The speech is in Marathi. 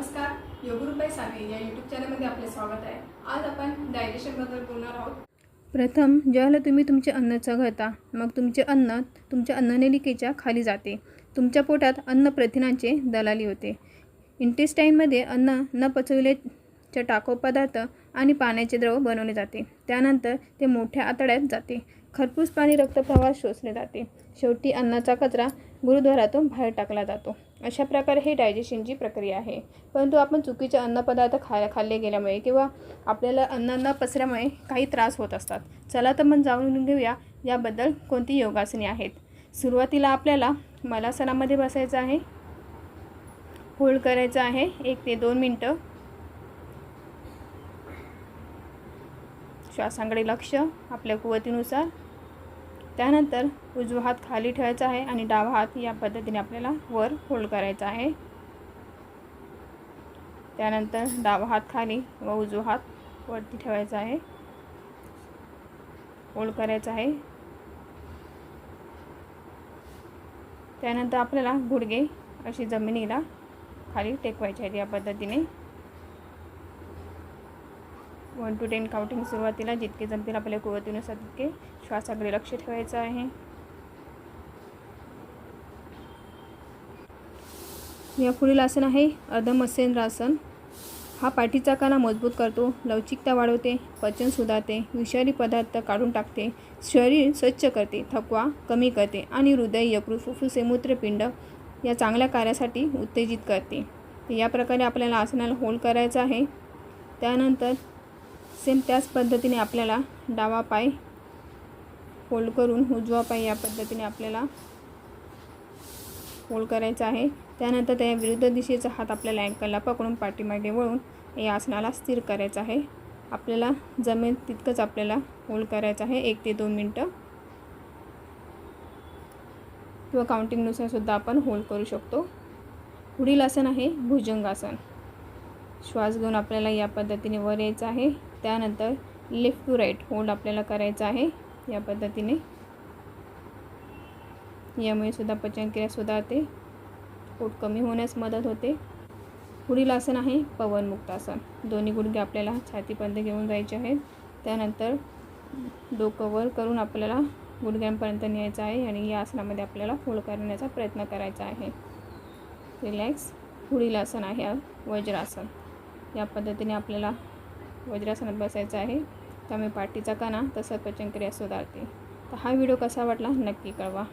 नमस्कार योगरुपाई साने या यूट्यूब चॅनलमध्ये आपले स्वागत आहे. आज आपण डायजेशनबद्दल बोलणार आहोत. प्रथम ज्याला तुम्ही तुमचे अन्न चघळता मग तुमचे अन्न तुमच्या अन्ननलिकेच्या खाली जाते. तुमच्या पोटात अन्न प्रथिनांचे दलाली होते. इंटेस्टाईनमध्ये अन्न न पचविल्याच्या टाको पदार्थ आणि पाण्याचे द्रव बनवले जाते. त्यानंतर ते मोठ्या आतड्यात जाते. खरपूस पाणी रक्तप्रवाहात शोषले जाते. शेवटी अन्नाचा कचरा गुरुद्वारातून बाहेर टाकला जातो. अशा प्रकारे हे डायजेशनची प्रक्रिया आहे. परंतु आपण चुकीचे अन्नपदार्थ खा खाल्ले गेल्यामुळे किंवा आपल्याला अन्न न पचल्यामुळे काही त्रास होत असतात. चला तर मग जाणून घेऊया याबद्दल कोणती योगासने आहेत. सुरुवातीला आपल्याला मलासनामध्ये बसायचं आहे. होल्ड करायचं आहे. एक ते दोन मिनटं. श्वासांकडे लक्ष आपल्या कुवतीनुसार. त्यानंतर उजवा हात खाली ठेवायचा आहे आणि डावा हात या पद्धतीने आपल्याला वर होल्ड करायचा आहे. त्यानंतर डावा हात खाली व उजवा हात वरती ठेवायचा आहे. होल्ड करायचा आहे. त्यानंतर आपल्याला गुडघे अशी जमिनीला खाली टेकवायचे आहेत या पद्धतीने. वन टू टेन काउंटिंग सुरुवातीला जितके जमतील आपल्या कुवतीनुसार तितके श्वासाकडे लक्ष ठेवायचं आहे. या पुढील आसन आहे अर्धमत्स्येंद्र आसन हा पाठीचा कणा मजबूत करतो लवचिकता वाढवते पचन सुधारते विषारी पदार्थ काढून टाकते शरीर स्वच्छ करते थकवा कमी करते आणि हृदय यकृत फुफ्फुसे मूत्रपिंड या चांगल्या कार्यासाठी उत्तेजित करते. तर या प्रकारे आपल्याला आसनाला होल्ड करायचं आहे. त्यानंतर सेम त्याच पद्धतीने आपल्याला डावा पाय फोल्ड करून उजवा पाय या पद्धतीने आपल्याला फोल्ड करायचा आहे. त्यानंतर त्या विरुद्ध दिशेचा हात आपल्याला अँकलला पकडून पाठीमागे वळून या आसनाला स्थिर करायचं आहे. आपल्याला जमेल तितकंच आपल्याला होल्ड करायचं आहे. एक ते दोन मिनटं. किंवा काउंटिंगनुसार सुद्धा आपण होल्ड करू शकतो. पुढील आसन आहे भुजंगासन. श्वास घेऊन आपल्याला या पद्धतीने वर यायचं आहे. त्यानंतर लेफ्ट टू राईट होल्ड आपल्याला करायचा आहे. या पद्धतीने. यामुळे सुद्धा पचनक्रिया सुधारते. पोट कमी होण्यास मदत होते. पुढील आसन आहे पवनमुक्तासन दोन्ही गुडघे आपल्याला छातीपर्यंत घेऊन जायचे आहेत. त्यानंतर डोकं वर करून आपल्याला गुडघ्यांपर्यंत न्यायचं आहे आणि या आसनामध्ये आपल्याला फोल्ड करण्याचा प्रयत्न करायचा आहे. रिलॅक्स पुढील आसन आहे वज्रासन. या पद्धतीने आपल्याला वज्रासनात बसायचं आहे. त्यामुळे पाठीचा कणा तसंच पचनक्रिया सुधारते. तर हा व्हिडिओ कसा वाटला नक्की कळवा.